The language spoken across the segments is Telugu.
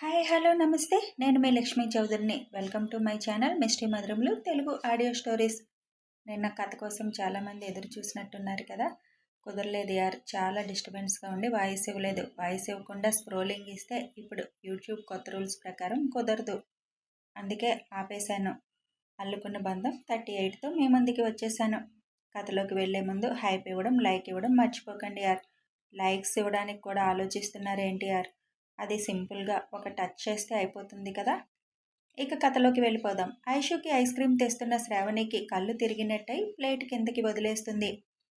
హాయ్ హలో నమస్తే. నేను మీ Lakshmi చౌదరిని. Welcome to my channel misty మధురంలో Telugu audio stories. నిన్న కథ కోసం చాలామంది ఎదురు చూసినట్టున్నారు కదా. కుదరలేదు యార్ చాలా డిస్టర్బెన్స్గా ఉండి వాయిస్ ఇవ్వలేదు. వాయిస్ ఇవ్వకుండా స్క్రోలింగ్ ఇస్తే ఇప్పుడు యూట్యూబ్ కొత్త రూల్స్ ప్రకారం కుదరదు. అందుకే ఆపేశాను. అల్లుకున్న బంధం థర్టీ ఎయిట్తో మీ ముందుకి వచ్చేసాను కథలోకి వెళ్ళే ముందు హైప్ ఇవ్వడం లైక్ ఇవ్వడం మర్చిపోకండి యార్. లైక్స్ ఇవ్వడానికి కూడా ఆలోచిస్తున్నారు ఏంటి యార్? అది సింపుల్గా ఒక టచ్ చేస్తే అయిపోతుంది కదా! ఇక కథలోకి వెళ్ళిపోదాం. ఐషుకి ఐస్ క్రీమ్ తెస్తున్న శ్రావణికి కళ్ళు తిరిగినట్టయి ప్లేట్ కిందకి వదిలేస్తుంది.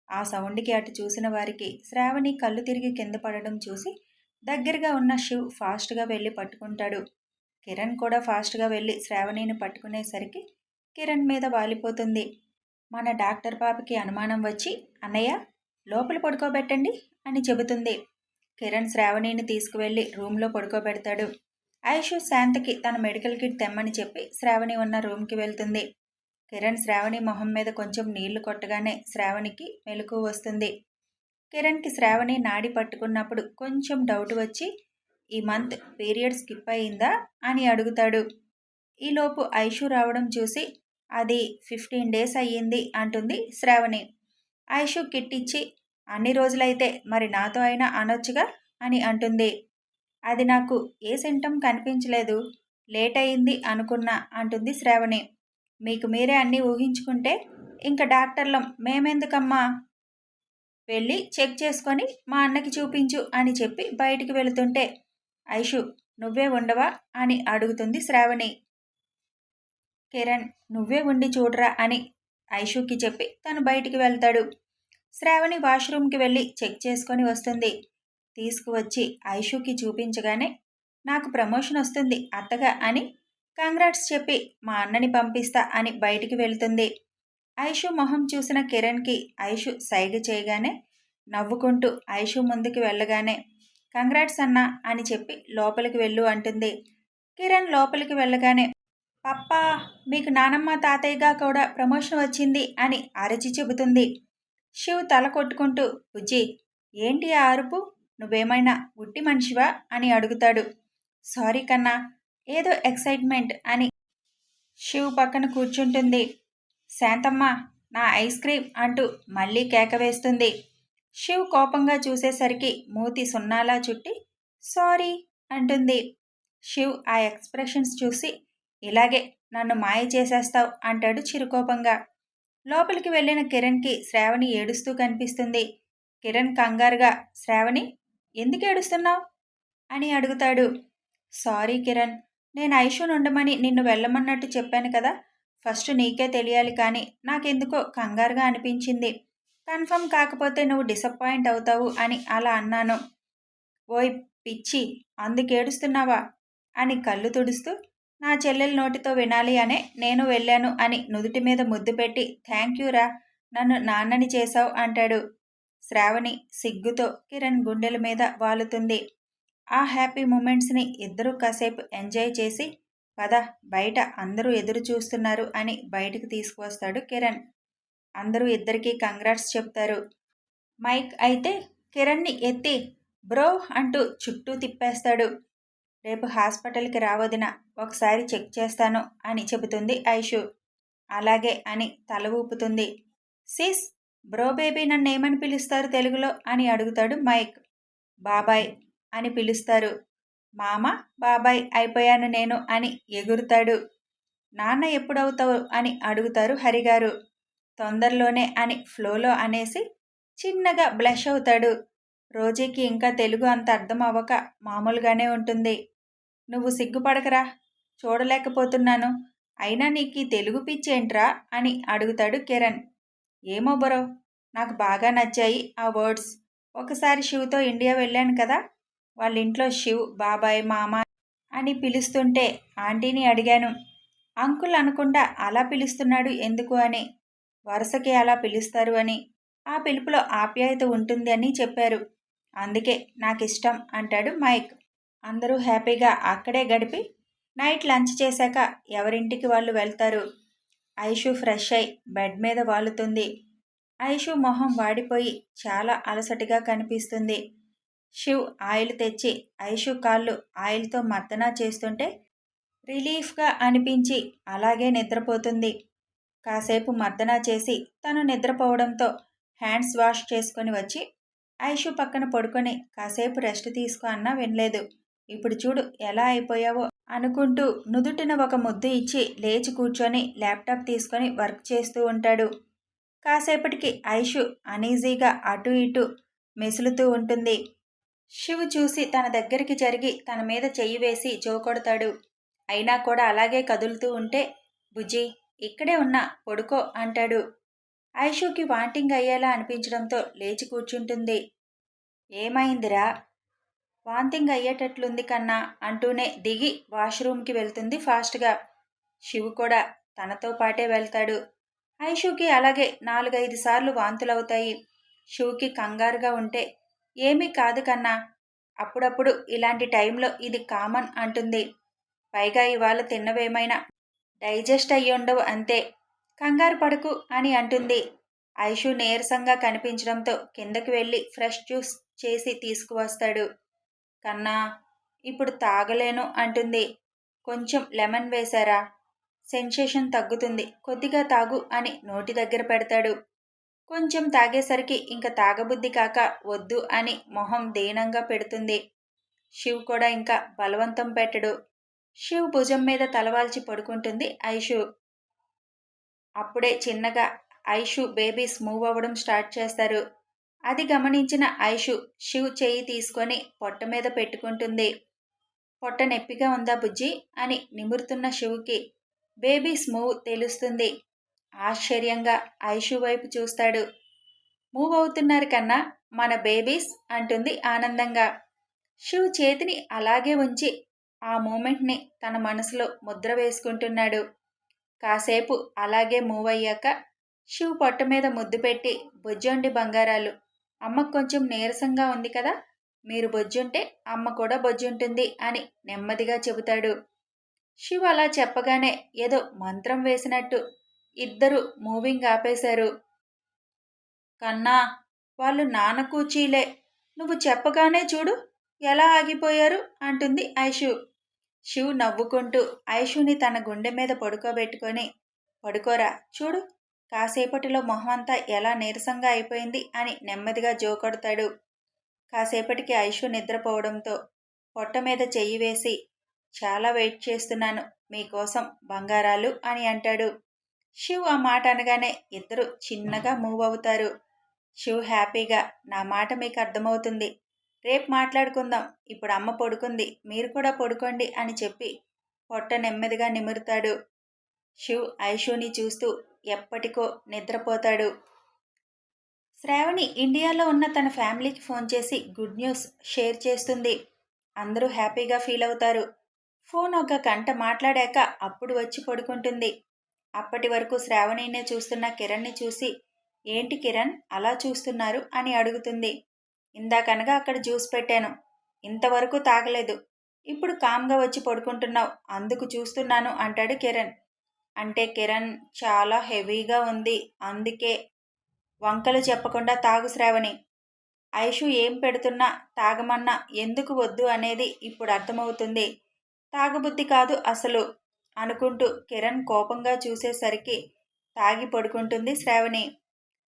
ఆ సౌండ్కి అటు చూసిన వారికి శ్రావణి కళ్ళు తిరిగి కింద పడడం చూసి దగ్గరగా ఉన్న శివ్ ఫాస్ట్గా వెళ్ళి పట్టుకుంటాడు. కిరణ్ కూడా ఫాస్ట్గా వెళ్ళి శ్రావణిని పట్టుకునేసరికి కిరణ్ మీద వాలిపోతుంది. మన డాక్టర్ పాపకి అనుమానం వచ్చి అన్నయ్య లోపల పడుకోబెట్టండి అని చెబుతుంది. కిరణ్ శ్రావణిని తీసుకువెళ్ళి రూమ్లో పడుకోబెడతాడు. ఐషు శాంతకి తన మెడికల్ కిట్ తెమ్మని చెప్పి శ్రావణి ఉన్న రూమ్కి వెళ్తుంది. కిరణ్ శ్రావణి మొహం మీద కొంచెం నీళ్ళు కొట్టగానే శ్రావణికి మెలకు వస్తుంది. కిరణ్కి శ్రావణి నాడి పట్టుకున్నప్పుడు కొంచెం డౌట్ వచ్చి ఈ మంత్ పీరియడ్ స్కిప్ అయిందా? అని అడుగుతాడు. ఈలోపు ఐషు రావడం చూసి అది ఫిఫ్టీన్ డేస్ అయ్యింది అంటుంది శ్రావణి. ఐషు కిట్ ఇచ్చి అన్ని రోజులైతే మరి నాతో అయినా అనొచ్చుగా? అని అంటుంది. అది నాకు ఏ సింటమ్ కనిపించలేదు. లేట్ అయింది అనుకున్నా అంటుంది శ్రావణి. మీకు మీరే అన్నీ ఊహించుకుంటే ఇంకా డాక్టర్లం మేమెందుకమ్మా? వెళ్ళి చెక్ చేసుకొని మా అన్నకి చూపించు అని చెప్పి బయటికి వెళుతుంటే ఐషు నువ్వే ఉండవా? అని అడుగుతుంది శ్రావణి. కిరణ్ నువ్వే ఉండి చూడరా అని ఐషుకి చెప్పి తను బయటికి వెళ్తాడు. శ్రావణి వాష్రూమ్కి వెళ్ళి చెక్ చేసుకొని వస్తుంది. తీసుకువచ్చి ఐషుకి చూపించగానే నాకు ప్రమోషన్ వస్తుంది అత్తగా అని కంగ్రాట్స్ చెప్పి మా అన్నని పంపిస్తా అని బయటికి వెళ్తుంది. ఐషు మొహం చూసిన కిరణ్కి ఐషు సైగ చేయగానే నవ్వుకుంటూ ఐషు ముందుకు వెళ్ళగానే కంగ్రాట్స్ అన్నా అని చెప్పి లోపలికి వెళ్ళు అంటుంది. కిరణ్ లోపలికి వెళ్ళగానే పప్పా మీకు నానమ్మ తాతయ్యగా కూడా ప్రమోషన్ వచ్చింది అని అరచి చెబుతుంది. శివ్ తల కొట్టుకుంటూ బుజ్జి ఏంటి ఆ అరుపు? నువ్వేమైనా ఉట్టి మనిషివా? అని అడుగుతాడు. సారీ కన్నా ఏదో ఎక్సైట్మెంట్ అని శివ్ పక్కన కూర్చుంటుంది. శాంతమ్మ నా ఐస్ క్రీమ్ అంటూ మళ్ళీ కేక వేస్తుంది. శివ్ కోపంగా చూసేసరికి మూతి సున్నాలా చుట్టి సారీ అంటుంది. శివ్ ఆ ఎక్స్ప్రెషన్స్ చూసి ఇలాగే నన్ను మాయ చేసేస్తావు అంటాడు చిరుకోపంగా. లోపలికి వెళ్ళిన కిరణ్కి శ్రావణి ఏడుస్తూ కనిపిస్తుంది. కిరణ్ కంగారుగా శ్రావణి ఎందుకు ఏడుస్తున్నావు? అని అడుగుతాడు. సారీ కిరణ్ నేను ఐషును ఉండమని నిన్ను వెళ్ళమన్నట్టు చెప్పాను కదా ఫస్ట్ నీకే తెలియాలి కానీ నాకెందుకో కంగారుగా అనిపించింది. కన్ఫర్మ్ కాకపోతే నువ్వు డిసప్పాయింట్ అవుతావు అని అలా అన్నాను. ఓయ్ పిచ్చి అందుకేడుస్తున్నావా? అని కళ్ళు తుడుస్తూ నా చెల్లెల నోటితో వినాలి అనే నేను వెళ్ళాను అని నుదుటి మీద ముద్దు పెట్టి థ్యాంక్ యూరా నన్ను నాన్నని చేశావు అంటాడు. శ్రావణి సిగ్గుతో కిరణ్ గుండెల మీద వాలుతుంది. ఆ హ్యాపీ మూమెంట్స్ని ఇద్దరూ కాసేపు ఎంజాయ్ చేసి పద బయట అందరూ ఎదురు చూస్తున్నారు అని బయటకు తీసుకువస్తాడు కిరణ్. అందరూ ఇద్దరికీ కంగ్రాట్స్ చెప్తారు. మైక్ అయితే కిరణ్ని ఎత్తి బ్రో అంటూ చుట్టూ తిప్పేస్తాడు. రేపు హాస్పిటల్కి రావదిన ఒకసారి చెక్ చేస్తాను అని చెబుతుంది ఐషు. అలాగే అని తల ఊపుతుంది. సిస్ బ్రో బేబీ నన్ను ఏమని పిలుస్తారు తెలుగులో అని అడుగుతాడు మైక్. బాబాయ్ అని పిలుస్తారు. మామ బాబాయ్ అయిపోయాను నేను అని ఎగురుతాడు. నాన్న ఎప్పుడవుతావు అని అడుగుతారు హరిగారు. తొందరలోనే అని ఫ్లోలో అనేసి చిన్నగా బ్లష్ అవుతాడు. రోజీకి ఇంకా తెలుగు అంత అర్థం అవ్వక మామూలుగానే ఉంటుంది. నువ్వు సిగ్గుపడకరా? చూడలేకపోతున్నాను. అయినా నీకు తెలుగు పిచ్చేంట్రా అని అడుగుతాడు కిరణ్. ఏమో బరో నాకు బాగా నచ్చాయి ఆ వర్డ్స్. ఒకసారి శివ్తో ఇండియా వెళ్ళాను కదా? వాళ్ళ ఇంట్లో శివ్ బాబాయ్ మామ అని పిలుస్తుంటే ఆంటీని అడిగాను. అంకుల్ అనకుండా అలా పిలుస్తున్నాడు ఎందుకు అని. వరుసకి అలా పిలుస్తారు అని. ఆ పిలుపులో ఆప్యాయత ఉంటుంది అని చెప్పారు. అందుకే నాకు ఇష్టం అంటాడు మైక్. అందరూ హ్యాపీగా అక్కడే గడిపి నైట్ లంచ్ చేశాక ఎవరింటికి వాళ్ళు వెళ్తారు? ఐషు ఫ్రెష్ అయి బెడ్ మీద వాలుతుంది. ఐషు మొహం వాడిపోయి చాలా అలసటిగా కనిపిస్తుంది. శివ్ ఆయిల్ తెచ్చి ఐషు కాళ్ళు ఆయిల్తో మద్దనా చేస్తుంటే రిలీఫ్గా అనిపించి అలాగే నిద్రపోతుంది. కాసేపు మర్దనా చేసి తను నిద్రపోవడంతో హ్యాండ్స్ వాష్ చేసుకొని వచ్చి ఐషు పక్కన పడుకొని కాసేపు రెస్ట్ తీసుకో అన్నా వినలేదు. ఇప్పుడు చూడు ఎలా అయిపోయావో అనుకుంటూ నుదుటిన ఒక ముద్దు ఇచ్చి లేచి కూర్చొని ల్యాప్టాప్ తీసుకొని వర్క్ చేస్తూ ఉంటాడు. కాసేపటికి ఐషు అనీజీగా అటు ఇటు మెసులుతూ ఉంటుంది. శివు చూసి తన దగ్గరికి జరిగి తన మీద చెయ్యి వేసి జోకొడతాడు. అయినా కూడా అలాగే కదులుతూ ఉంటే బుజ్జి ఇక్కడే ఉన్నా పడుకో అంటాడు. ఐషుకి వాంటింగ్ అయ్యేలా అనిపించడంతో లేచి కూర్చుంటుంది. ఏమైందిరా? వాంతింగ్ అయ్యేటట్లుంది కన్నా అంటూనే దిగి వాష్రూమ్కి వెళ్తుంది ఫాస్ట్గా. శివు కూడా తనతో పాటే వెళ్తాడు. ఐషుకి అలాగే నాలుగైదు సార్లు వాంతులవుతాయి. షూకి కంగారుగా ఉంటే ఏమీ కాదు కన్నా అప్పుడప్పుడు ఇలాంటి టైంలో ఇది కామన్ అంటుంది. పైగా ఇవాళ తిన్నవేమైనా డైజెస్ట్ అయ్యుండవు అంతే. కంగారు పడకు అని అంటుంది. ఐషు నీరసంగా కనిపించడంతో కిందకి వెళ్ళి ఫ్రెష్ జ్యూస్ చేసి తీసుకువస్తాడు. కన్నా ఇప్పుడు తాగలేను అంటుంది. కొంచెం లెమన్ వేశారా? సెన్సేషన్ తగ్గుతుంది. కొద్దిగా తాగు అని నోటి దగ్గర పెడతాడు. కొంచెం తాగేసరికి ఇంకా తాగబుద్ధి కాక వద్దు అని మొహం దీనంగా పెడుతుంది. శివ్ కూడా ఇంకా బలవంతం పెట్టడు. శివ్ భుజం మీద తలవాల్చి పడుకుంటుంది ఐషు. అప్పుడే చిన్నగా ఐషు బేబీస్ మూవ్ అవ్వడం స్టార్ట్ చేస్తారు. అది గమనించిన ఐషు శివ్ చేయి తీసుకొని పొట్ట మీద పెట్టుకుంటుంది. పొట్ట నొప్పిగా ఉందా బుజ్జి? అని నిమురుతున్న శివుకి బేబీస్ మూవ్ తెలుస్తుంది. ఆశ్చర్యంగా ఐషు వైపు చూస్తాడు. మూవ్ అవుతున్నారు కన్నా మన బేబీస్ అంటుంది ఆనందంగా. శివ్ చేతిని అలాగే ఉంచి ఆ మూమెంట్ని తన మనసులో ముద్ర వేసుకుంటున్నాడు. కాసేపు అలాగే మూవ్ అయ్యాక శివ్ పొట్ట మీద ముద్దు పెట్టి బొజ్జుండి బంగారాలు. అమ్మకు కొంచెం నీరసంగా ఉంది కదా మీరు బొజ్జుంటే అమ్మ కూడా బొజ్జుంటుంది అని నెమ్మదిగా చెబుతాడు. శివ్ అలా చెప్పగానే ఏదో మంత్రం వేసినట్టు ఇద్దరు మూవింగ్ ఆపేశారు. కన్నా వాళ్ళు నాన్న కూచీలే. నువ్వు చెప్పగానే చూడు ఎలా ఆగిపోయారు? అంటుంది ఐషు. శివ్ నవ్వుకుంటూ ఐషుని తన గుండె మీద పడుకోబెట్టుకొని పడుకోరా చూడు కాసేపటిలో మొహం అంతా ఎలా నీరసంగా అయిపోయింది అని నెమ్మదిగా జోకొడతాడు కాసేపటికి ఐషు నిద్రపోవడంతో పొట్ట మీద చెయ్యి వేసి చాలా వెయిట్ చేస్తున్నాను మీకోసం బంగారాలు అని అంటాడు. శివ్ ఆ మాట అనగానే ఇద్దరు చిన్నగా మూవ్ అవుతారు. శివ్ హ్యాపీగా నా మాట మీకు అర్థమవుతుంది రేపు మాట్లాడుకుందాం. ఇప్పుడు అమ్మ పడుకుంది. మీరు కూడా పడుకోండి అని చెప్పి పొట్ట నెమ్మదిగా నిమురుతాడు. శివ్ ఐషుని చూస్తూ ఎప్పటికో నిద్రపోతాడు. శ్రావణి ఇండియాలో ఉన్న తన ఫ్యామిలీకి ఫోన్ చేసి గుడ్ న్యూస్ షేర్ చేస్తుంది. అందరూ హ్యాపీగా ఫీల్ అవుతారు. ఫోన్ ఒక గంట మాట్లాడాక అప్పుడు వచ్చి పడుకుంటుంది. అప్పటి వరకు శ్రావణినే చూస్తున్న కిరణ్ని చూసి ఏంటి కిరణ్? అలా చూస్తున్నారు? అని అడుగుతుంది. ఇందాకనగా అక్కడ జ్యూస్ పెట్టాను. ఇంతవరకు తాగలేదు. ఇప్పుడు కామ్గా వచ్చి పడుకుంటున్నావు. అందుకు చూస్తున్నాను అంటాడు కిరణ్. అంటే కిరణ్ చాలా హెవీగా ఉంది. అందుకే వంకలు చెప్పకుండా తాగు శ్రావణి. ఐషు ఏం పెడుతున్నా తాగమన్నా ఎందుకు వద్దు అనేది ఇప్పుడు అర్థమవుతుంది. తాగబుద్ధి కాదు అసలు అనుకుంటూ కిరణ్ కోపంగా చూసేసరికి తాగి పడుకుంటుంది శ్రావణి.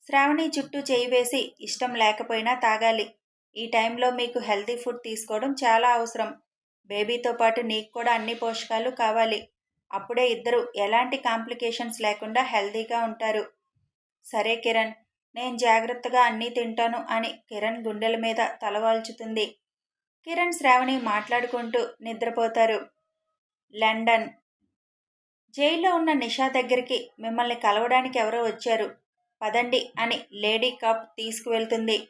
శ్రావణి చుట్టూ చేయి వేసి ఇష్టం లేకపోయినా తాగాలి. ఈ టైంలో మీకు హెల్తీ ఫుడ్ తీసుకోవడం చాలా అవసరం. బేబీతో పాటు నీకు కూడా అన్ని పోషకాలు కావాలి. అప్పుడే ఇద్దరు ఎలాంటి కాంప్లికేషన్స్ లేకుండా హెల్తీగా ఉంటారు. సరే కిరణ్ నేను జాగ్రత్తగా అన్నీ తింటాను అని కిరణ్ గుండెల మీద తలవాల్చుతుంది కిరణ్ శ్రావణి మాట్లాడుకుంటూ నిద్రపోతారు. లండన్. జైల్లో ఉన్న నిషా దగ్గరికి మిమ్మల్ని కలవడానికి ఎవరో వచ్చారు. పదండి అని లేడీ కప్ తీసుకువెళ్తుంది.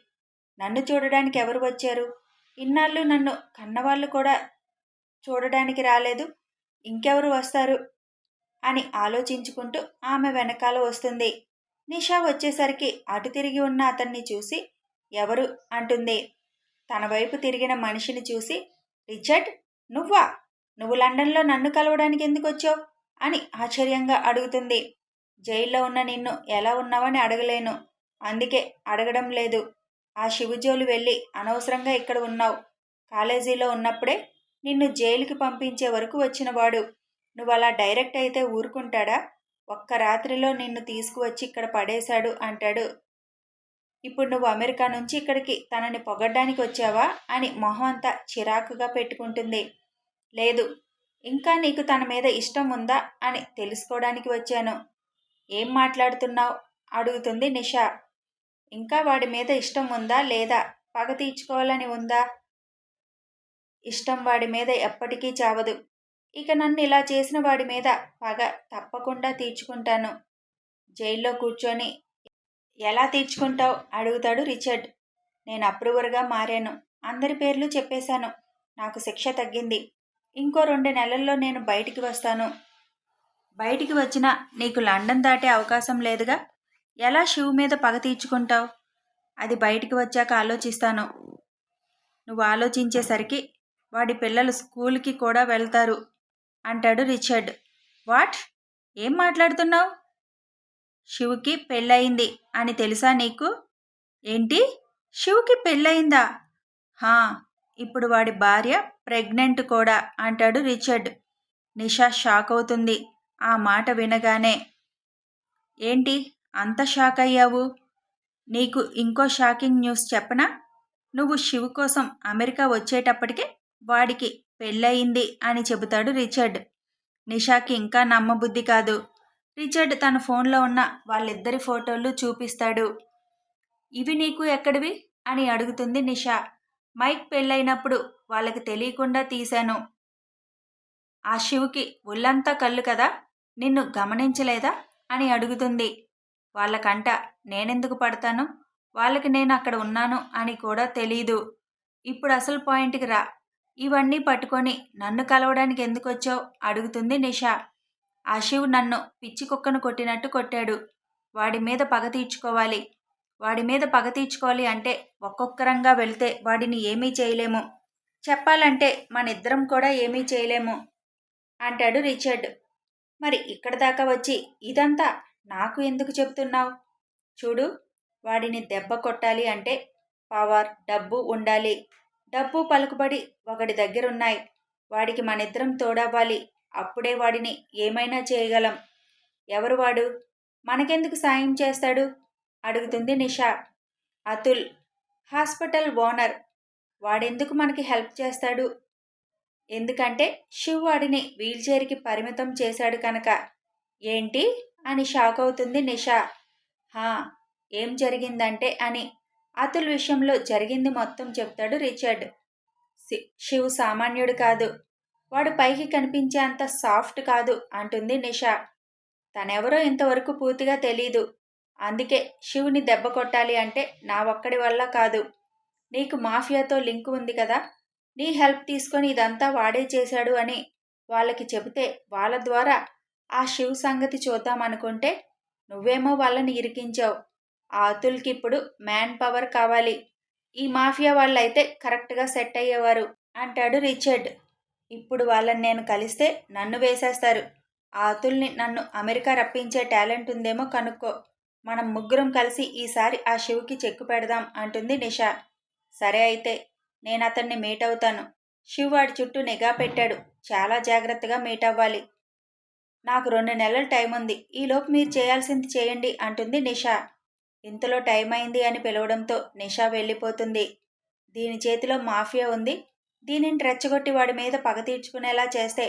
నన్ను చూడడానికి ఎవరు వచ్చారు? ఇన్నాళ్ళు నన్ను కన్నవాళ్ళు కూడా చూడడానికి రాలేదు. ఇంకెవరు వస్తారు? అని ఆలోచించుకుంటూ ఆమె వెనకాల వస్తుంది. నిషా వచ్చేసరికి అటు తిరిగి ఉన్న అతన్ని చూసి ఎవరు? అంటుంది. తన వైపు తిరిగిన మనిషిని చూసి రిచర్డ్ నువ్వా? నువ్వు లండన్లో నన్ను కలవడానికి ఎందుకు వచ్చావు? అని ఆశ్చర్యంగా అడుగుతుంది. జైల్లో ఉన్న నిన్ను ఎలా ఉన్నావని అడగలేను. అందుకే అడగడం లేదు. ఆ శివజోలు వెళ్ళి అనవసరంగా ఇక్కడ ఉన్నావు. కాలేజీలో ఉన్నప్పుడే నిన్ను జైలుకి పంపించే వరకు వచ్చినవాడు. నువ్వు అలా డైరెక్ట్ అయితే ఊరుకుంటాడా? ఒక్క రాత్రిలో నిన్ను తీసుకువచ్చి ఇక్కడ పడేశాడు అంటాడు. ఇప్పుడు నువ్వు అమెరికా నుంచి ఇక్కడికి తనని పొగడ్డానికి వచ్చావా? అని మొహం అంతా చిరాకుగా పెట్టుకుంటుంది. లేదు ఇంకా నీకు తన మీద ఇష్టం ఉందా? అని తెలుసుకోవడానికి వచ్చాను. ఏం మాట్లాడుతున్నావు? అడుగుతుంది నిషా. ఇంకా వాడి మీద ఇష్టం ఉందా లేదా? పగ తీర్చుకోవాలని ఉందా? ఇష్టం వాడి మీద ఎప్పటికీ చావదు. ఇక నన్ను ఇలా చేసిన వాడి మీద పగ తప్పకుండా తీర్చుకుంటాను. జైల్లో కూర్చొని ఎలా తీర్చుకుంటావు? అడుగుతాడు రిచర్డ్. నేను అప్రూవర్గా మారాను. అందరి పేర్లు చెప్పేశాను. నాకు శిక్ష తగ్గింది. ఇంకో రెండు నెలల్లో నేను బయటికి వస్తాను. బయటికి వచ్చినా నీకు లండన్ దాటే అవకాశం లేదుగా? ఎలా శివు మీద పగ తీర్చుకుంటావు? అది బయటికి వచ్చాక ఆలోచిస్తాను. నువ్వు ఆలోచించేసరికి వాడి పిల్లలు స్కూల్కి కూడా వెళ్తారు అంటాడు రిచర్డ్. వాట్? ఏం మాట్లాడుతున్నావు? శివుకి పెళ్ళయింది అని తెలుసా నీకు? ఏంటి? శివుకి పెళ్ళయిందా? హా ఇప్పుడు వాడి భార్య ప్రెగ్నెంట్ కూడా అంటాడు రిచర్డ్. నిషా షాక్ అవుతుంది. ఆ మాట వినగానే ఏంటి? అంత షాక్ అయ్యావు నీకు ఇంకో షాకింగ్ న్యూస్ చెప్పనా? నువ్వు శివు కోసం అమెరికా వచ్చేటప్పటికే వాడికి పెళ్ళయింది అని చెబుతాడు రిచర్డ్. నిషాకి ఇంకా నమ్మబుద్ధి కాదు. రిచర్డ్ తన ఫోన్లో ఉన్న వాళ్ళిద్దరి ఫోటోలు చూపిస్తాడు. ఇవి నీకు ఎక్కడివి? అని అడుగుతుంది నిషా. మైక్ పెళ్ళైనప్పుడు వాళ్ళకి తెలియకుండా తీశాను. ఆ శివుకి ఒళ్ళంతా కళ్ళు కదా? నిన్ను గమనించలేదా? అని అడుగుతుంది. వాళ్ళకంట నేనెందుకు పడతాను? వాళ్ళకి నేను అక్కడ ఉన్నాను అని కూడా తెలీదు. ఇప్పుడు అసలు పాయింట్కి రా. ఇవన్నీ పట్టుకొని నన్ను కలవడానికి ఎందుకు వచ్చావు అడుగుతుంది నిషా. ఆ శివ్ నన్ను పిచ్చి కుక్కను కొట్టినట్టు కొట్టాడు. వాడి మీద పగ తీర్చుకోవాలి. వాడి మీద పగ తీర్చుకోవాలి అంటే ఒక్కొక్కరంగా వెళ్తే వాడిని ఏమీ చేయలేము. చెప్పాలంటే మన ఇద్దరం కూడా ఏమీ చేయలేము. అంటాడు రిచర్డ్. మరి ఇక్కడ దాకా వచ్చి ఇదంతా నాకు ఎందుకు చెప్తున్నావు చూడు వాడిని దెబ్బ కొట్టాలి అంటే పవర్ డబ్బు ఉండాలి. డబ్బు పలుకుబడి ఒకటి దగ్గరున్నాయి. వాడికి మనిద్దరం తోడవ్వాలి. అప్పుడే వాడిని ఏమైనా చేయగలం. ఎవరు వాడు? మనకెందుకు సాయం చేస్తాడు? అడుగుతుంది నిషా. Atul hospital owner. వాడెందుకు మనకి హెల్ప్ చేస్తాడు? ఎందుకంటే శివ్ వాడిని వీల్చైర్కి పరిమితం చేశాడు కనుక. ఏంటి? అని షాక్ అవుతుంది నిషా. హా ఏం జరిగిందంటే అని. అతుల్ విషయంలో జరిగింది మొత్తం చెప్తాడు రిచర్డ్. శివ్ సామాన్యుడు కాదు. వాడు పైకి కనిపించే అంత సాఫ్ట్ కాదు అంటుంది నిషా. తనెవరో ఇంతవరకు పూర్తిగా తెలీదు. అందుకే శివుని దెబ్బ కొట్టాలి అంటే నా ఒక్కడి వల్ల కాదు. నీకు మాఫియాతో లింక్ ఉంది కదా? నీ హెల్ప్ తీసుకొని ఇదంతా వాడే చేశాడు అని వాళ్ళకి చెబితే వాళ్ళ ద్వారా ఆ శివ్ సంగతి చూద్దామనుకుంటే నువ్వేమో వాళ్ళని ఇరికించావు. ఆ అతుల్కి ఇప్పుడు మ్యాన్ పవర్ కావాలి. ఈ మాఫియా వాళ్ళైతే కరెక్ట్గా సెట్ అయ్యేవారు అంటాడు రిచర్డ్. ఇప్పుడు వాళ్ళని నేను కలిస్తే నన్ను వేసేస్తారు. ఆ అతుల్ని నన్ను అమెరికా రప్పించే టాలెంట్ ఉందేమో కనుక్కో. మనం ముగ్గురం కలిసి ఈసారి ఆ శివుకి చెక్కు పెడదాం అంటుంది నిషా. సరే అయితే నేను అతన్ని మీట్ అవుతాను శివ్ వాడి చుట్టూ నిఘా పెట్టాడు. చాలా జాగ్రత్తగా మీట్ అవ్వాలి నాకు రెండు నెలల టైం ఉంది ఈలోపు మీరు చేయాల్సింది చేయండి అంటుంది నిషా. ఇంతలో టైం అయింది అని పిలవడంతో నిషా వెళ్ళిపోతుంది. దీని చేతిలో మాఫియా ఉంది. దీనిని రెచ్చగొట్టి వాడి మీద పగ తీర్చుకునేలా చేస్తే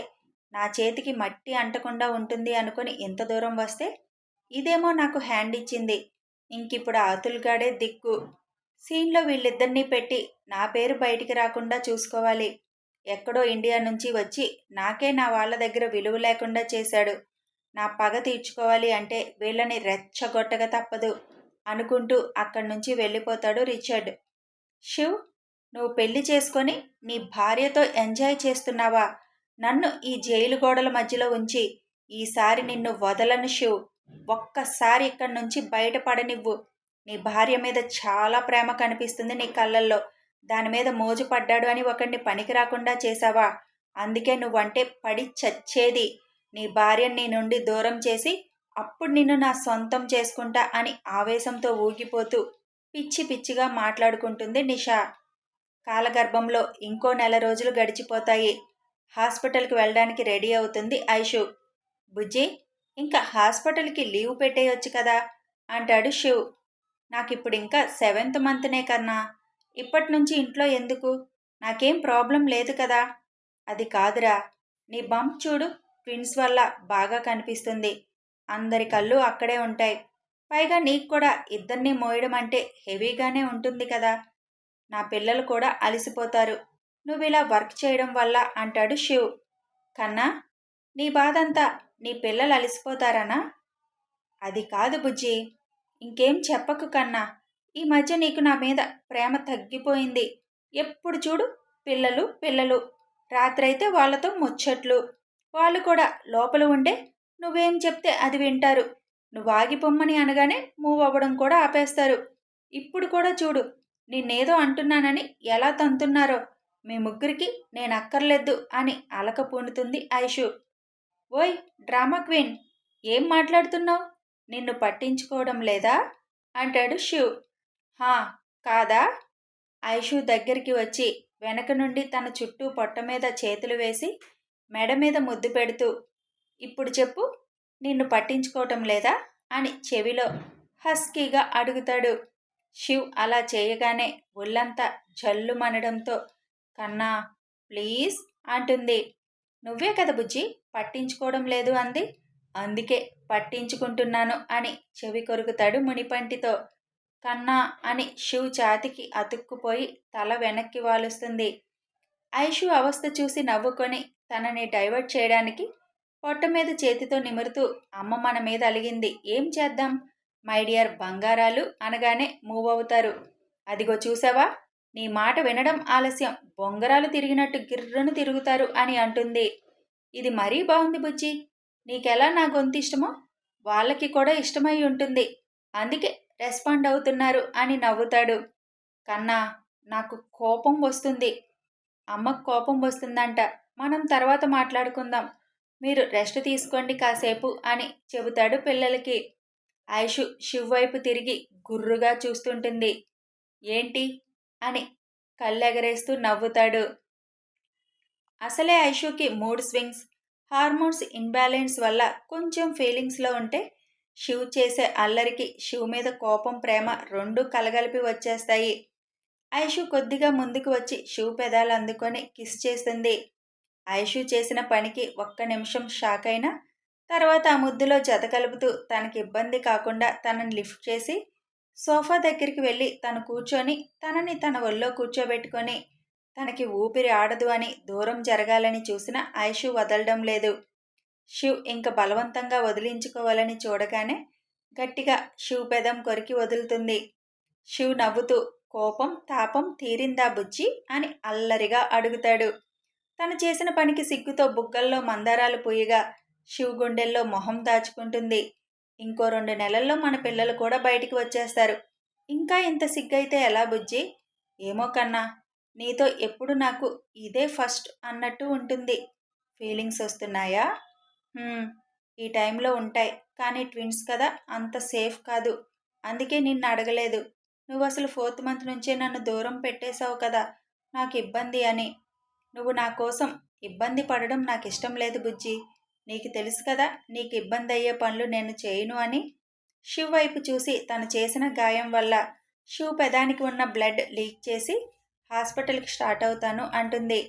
నా చేతికి మట్టి అంటకుండా ఉంటుంది అనుకుని ఇంత దూరం వస్తే ఇదేమో నాకు హ్యాండ్ ఇచ్చింది. ఇంకిప్పుడు ఆతుల్గాడే దిక్కు. సీన్లో వీళ్ళిద్దరినీ పెట్టి నా పేరు బయటికి రాకుండా చూసుకోవాలి. ఎక్కడో ఇండియా నుంచి వచ్చి నాకే నా వాళ్ళ దగ్గర విలువ లేకుండా చేశాడు. నా పగ తీర్చుకోవాలి అంటే వీళ్ళని రెచ్చగొట్టగా తప్పదు అనుకుంటూ అక్కడి నుంచి వెళ్ళిపోతాడు రిచర్డ్. శివ్ నువ్వు పెళ్ళి చేసుకొని నీ భార్యతో ఎంజాయ్ చేస్తున్నావా? నన్ను ఈ జైలు గోడల మధ్యలో ఉంచి ఈసారి నిన్ను వదలను శివ్ ఒక్కసారి ఇక్కడి నుంచి బయటపడనివ్వు. నీ భార్య మీద చాలా ప్రేమ కనిపిస్తుంది నీ కళ్ళల్లో. దాని మీద మోజు పడ్డాడు అని ఒకడిని పనికి రాకుండా చేశావా? అందుకే నువ్వంటే పడి చచ్చేది. నీ భార్యని నీ నుండి దూరం చేసి అప్పుడు నిన్ను నా సొంతం చేసుకుంటా అని ఆవేశంతో ఊగిపోతూ పిచ్చి పిచ్చిగా మాట్లాడుకుంటుంది నిషా. కాలగర్భంలో ఇంకో నెల రోజులు గడిచిపోతాయి. హాస్పిటల్కి వెళ్ళడానికి రెడీ అవుతుంది ఐషు. బుజ్జి ఇంకా హాస్పిటల్కి లీవ్ పెట్టేయొచ్చు కదా అంటాడు శివ్. నాకు ఇప్పుడు ఇంకా సెవెంత్ మంత్నే కన్నా. ఇప్పటి నుంచి ఇంట్లో ఎందుకు? నాకేం ప్రాబ్లం లేదు కదా. అది కాదురా. నీ బంప్ చూడు ట్విన్స్ వల్ల బాగా కనిపిస్తుంది. అందరి కళ్ళు అక్కడే ఉంటాయి. పైగా నీకు కూడా ఇద్దరిని మోయడం అంటే హెవీగానే ఉంటుంది కదా. నా పిల్లలు కూడా అలసిపోతారు. నువ్వు ఇలా వర్క్ చేయడం వల్ల అంటాడు శివ్. కన్నా నీ బాధంతా నీ పిల్లలు అలసిపోతారనా? అది కాదు బుజ్జి. ఇంకేం చెప్పకు కన్నా. ఈ మధ్య నీకు నా మీద ప్రేమ తగ్గిపోయింది. ఎప్పుడు చూడు పిల్లలు పిల్లలు. రాత్రైతే వాళ్ళతో ముచ్చట్లు. వాళ్ళు కూడా లోపల ఉండే నువ్వేం చెప్తే అది వింటారు. నువ్వు ఆగిపోమ్మని అనగానే మూవ్ అవ్వడం కూడా ఆపేస్తారు. ఇప్పుడు కూడా చూడు నిన్నేదో అంటున్నానని ఎలా తంతున్నారో. మీ ముగ్గురికి నేను అక్కర్లేదు అని అలక పూనుతుంది ఐషు. ఓయ్ డ్రామా క్వీన్ ఏం మాట్లాడుతున్నావు? నిన్ను పట్టించుకోవడం లేదా? అంటాడు శివ్ హా కాదా? ఐషు దగ్గరికి వచ్చి వెనక నుండి తన చుట్టూ పొట్ట మీద చేతులు వేసి మెడ మీద ముద్దు పెడుతూ ఇప్పుడు చెప్పు నిన్ను పట్టించుకోవటం లేదా? అని చెవిలో హస్కీగా అడుగుతాడు. శివ్ అలా చేయగానే ఒళ్ళంతా జల్లుమనడంతో కన్నా ప్లీజ్ అంటుంది. నువ్వే కదా బుజ్జి పట్టించుకోవడం లేదు అంది. అందుకే పట్టించుకుంటున్నాను అని చెవి కొరుకుతాడు మునిపంటితో. కన్నా అని శివ్ ఛాతికి అతుక్కుపోయి తల వెనక్కి వాలుస్తుంది. ఐషు అవస్థ చూసి నవ్వుకొని తనని డైవర్ట్ చేయడానికి పొట్ట మీద చేతితో నిమురుతూ అమ్మ మన మీద అలిగింది. ఏం చేద్దాం? మై డియర్ బంగారాలు అనగానే మూవ్ అవుతారు. అదిగో చూసావా? నీ మాట వినడం ఆలస్యం. బొంగరాలు తిరిగినట్టు గిర్రను తిరుగుతారు అని అంటుంది. ఇది మరీ బాగుంది బుజ్జి. నీకెలా నా గొంతు ఇష్టమో వాళ్ళకి కూడా ఇష్టమై ఉంటుంది. అందుకే రెస్పాండ్ అవుతున్నారు అని నవ్వుతాడు. కన్నా నాకు కోపం వస్తుంది. అమ్మకు కోపం వస్తుందంట. మనం తర్వాత మాట్లాడుకుందాం. మీరు రెస్ట్ తీసుకోండి కాసేపు అని చెబుతాడు పిల్లలకి. ఐషు శివ్ వైపు తిరిగి గుర్రుగా చూస్తుంటుంది. ఏంటి? అని కళ్ళెగరేస్తూ నవ్వుతాడు. అసలే ఐషుకి మూడ్ స్వింగ్స్ హార్మోన్స్ ఇన్బ్యాలెన్స్ వల్ల కొంచెం ఫీలింగ్స్లో ఉంటే శివ్ చేసే అల్లరికి శివ్ మీద కోపం ప్రేమ రెండు కలగలిపి వచ్చేస్తాయి. ఐషు కొద్దిగా ముందుకు వచ్చి శివ్ పెదాలు అందుకొని కిస్ చేసింది. ఐషు చేసిన పనికి ఒక్క నిమిషం షాక్ అయినా తర్వాత ఆ ముద్దులో జత కలుపుతూ తనకి ఇబ్బంది కాకుండా తనని లిఫ్ట్ చేసి సోఫా దగ్గరికి వెళ్ళి తను కూర్చొని తనని తన ఒళ్ళో కూర్చోబెట్టుకొని తనకి ఊపిరి ఆడదు అని దూరం జరగాలని చూసిన ఐషు వదలడం లేదు. శివ్ ఇంక బలవంతంగా వదిలించుకోవాలని చూడగానే గట్టిగా శివ్ పెదం కొరికి వదులుతుంది. శివ్ నవ్వుతూ కోపం తాపం తీరిందా బుజ్జి? అని అల్లరిగా అడుగుతాడు. తను చేసిన పనికి సిగ్గుతో బుగ్గల్లో మందారాలు పూయగా శివ్ గుండెల్లో మొహం దాచుకుంటుంది. ఇంకో రెండు నెలల్లో మన పిల్లలు కూడా బయటికి వచ్చేస్తారు. ఇంకా ఇంత సిగ్గైతే ఎలా బుజ్జి? ఏమో కన్నా నీతో ఎప్పుడు నాకు ఇదే ఫస్ట్ అన్నట్టు ఉంటుంది. ఫీలింగ్స్ వస్తున్నాయా? ఈ టైంలో ఉంటాయి. కానీ ట్విన్స్ కదా అంత సేఫ్ కాదు. అందుకే నిన్ను అడగలేదు. నువ్వు అసలు ఫోర్త్ మంత్ నుంచే నన్ను దూరం పెట్టేశావు కదా నాకు ఇబ్బంది అని. నువ్వు నా కోసం ఇబ్బంది పడడం నాకు ఇష్టం లేదు బుజ్జి. నీకు తెలుసు కదా నీకు ఇబ్బంది అయ్యే పనులు నేను చేయను అని. శివ్ వైపు చూసి తను చేసిన గాయం వల్ల శివ్ పెదానికి ఉన్న బ్లడ్ లీక్ చేసి హాస్పిటల్కి స్టార్ట్ అవుతాను అంటుంది.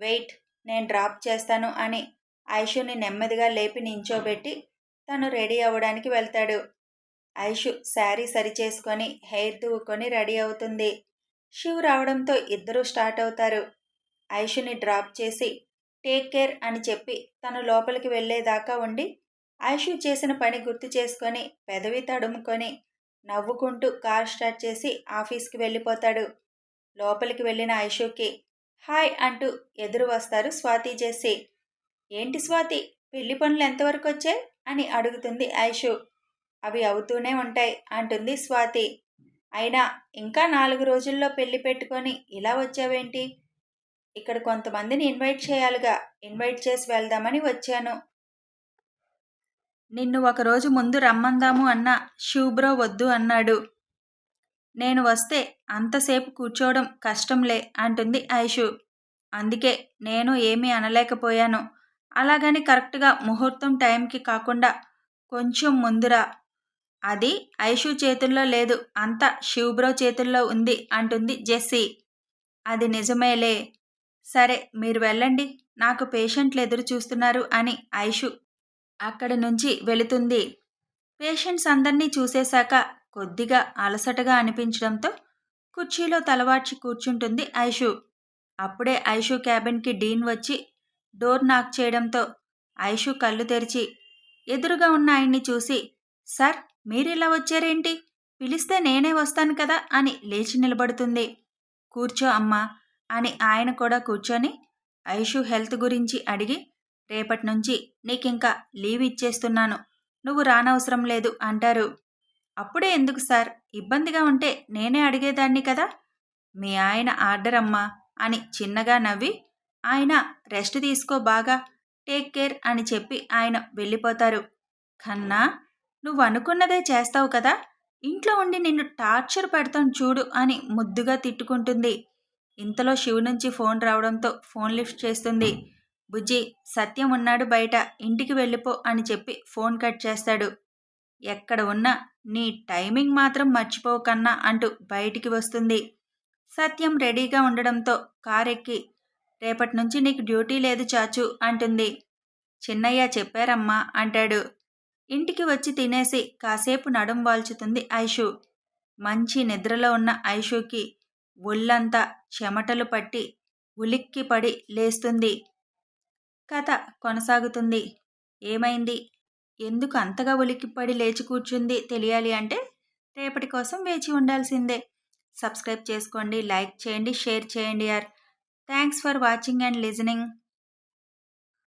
వెయిట్ నేను డ్రాప్ చేస్తాను అని ఐషుని నెమ్మదిగా లేపి నించోబెట్టి తను రెడీ అవ్వడానికి వెళ్తాడు. ఐషు శారీ సరిచేసుకొని హెయిర్ దువ్వుకొని రెడీ అవుతుంది. శివ్ రావడంతో ఇద్దరూ స్టార్ట్ అవుతారు. ఐషుని డ్రాప్ చేసి టేక్ కేర్ అని చెప్పి తను లోపలికి వెళ్ళేదాకా ఉండి ఐషు చేసిన పని గుర్తు చేసుకొని పెదవి తడుముకొని నవ్వుకుంటూ కార్ స్టార్ట్ చేసి ఆఫీస్కి వెళ్ళిపోతాడు. లోపలికి వెళ్ళిన ఐషుకి హాయ్ అంటూ ఎదురు వస్తారు స్వాతి చేసి ఏంటి స్వాతి పెళ్ళి పనులు ఎంతవరకు వచ్చాయి? అని అడుగుతుంది ఐషు. అవి అవుతూనే ఉంటాయి అంటుంది స్వాతి. అయినా ఇంకా నాలుగు రోజుల్లో పెళ్ళి పెట్టుకొని ఇలా వచ్చావేంటి? ఇక్కడ కొంతమందిని ఇన్వైట్ చేయాలిగా ఇన్వైట్ చేసి వెళ్దామని వచ్చాను. నిన్ను ఒకరోజు ముందు రమ్మందాము అన్న శూబ్రో వద్దు అన్నాడు. నేను వస్తే అంతసేపు కూర్చోవడం కష్టంలే అంటుంది ఐషు. అందుకే నేను ఏమీ అనలేకపోయాను. అలాగని కరెక్ట్గా ముహూర్తం టైంకి కాకుండా కొంచెం ముందురా. అది ఐషు చేతుల్లో లేదు. అంత శివబ్రో చేతుల్లో ఉంది అంటుంది జెస్సీ. అది నిజమేలే. సరే మీరు వెళ్ళండి. నాకు పేషెంట్లు ఎదురు చూస్తున్నారు అని ఐషు అక్కడి నుంచి వెళుతుంది. పేషెంట్స్ అందరినీ చూసేశాక కొద్దిగా అలసటగా అనిపించడంతో కుర్చీలో తలవార్చి కూర్చుంటుంది ఐషు. అప్పుడే ఐషు క్యాబిన్కి డీన్ వచ్చి డోర్ నాక్ చేయడంతో ఐషు కళ్ళు తెరిచి ఎదురుగా ఉన్న ఆయన్ని చూసి సార్ మీరిలా వచ్చారేంటి? పిలిస్తే నేనే వస్తాను కదా అని లేచి నిలబడుతుంది. కూర్చో అమ్మా అని ఆయన కూడా కూర్చొని ఐషు హెల్త్ గురించి అడిగి రేపటి నుంచి నీకింకా లీవ్ ఇచ్చేస్తున్నాను. నువ్వు రానవసరం లేదు అంటారు. అప్పుడే ఎందుకు సార్? ఇబ్బందిగా ఉంటే నేనే అడిగేదాన్ని కదా? మీ ఆయన ఆర్డర్ అమ్మా అని చిన్నగా నవ్వి ఆయన రెస్ట్ తీసుకో బాగా టేక్ కేర్ అని చెప్పి ఆయన వెళ్ళిపోతారు. కన్నా నువ్వు అనుకున్నదే చేస్తావు కదా? ఇంట్లో ఉండి నిన్ను టార్చర్ పెడతాను చూడు అని ముద్దుగా తిట్టుకుంటుంది. ఇంతలో శివు నుంచి ఫోన్ రావడంతో ఫోన్ లిఫ్ట్ చేస్తుంది. బుజ్జి సత్యం ఉన్నాడు బయట ఇంటికి వెళ్ళిపో అని చెప్పి ఫోన్ కట్ చేస్తాడు. ఎక్కడ ఉన్నా నీ టైమింగ్ మాత్రం మర్చిపోకన్నా అంటూ బయటికి వస్తుంది. సత్యం రెడీగా ఉండడంతో కారెక్కి రేపటి నుంచి నీకు డ్యూటీ లేదు చాచు అంటుంది. చిన్నయ్య చెప్పారమ్మా అంటాడు. ఇంటికి వచ్చి తినేసి కాసేపు నడుం వాల్చుతుంది ఐషు. మంచి నిద్రలో ఉన్న ఐషుకి ఒళ్ళంతా చెమటలు పట్టి ఉలిక్కి పడి లేస్తుంది. కథ కొనసాగుతుంది. ఏమైంది? ఎందుకు అంతగా ఉలిక్కిపడి లేచి కూర్చుంది తెలియాలి అంటే రేపటి కోసం వేచి ఉండాల్సిందే. సబ్స్క్రైబ్ చేసుకోండి లైక్ చేయండి షేర్ చేయండి యార్. Thanks for watching and listening.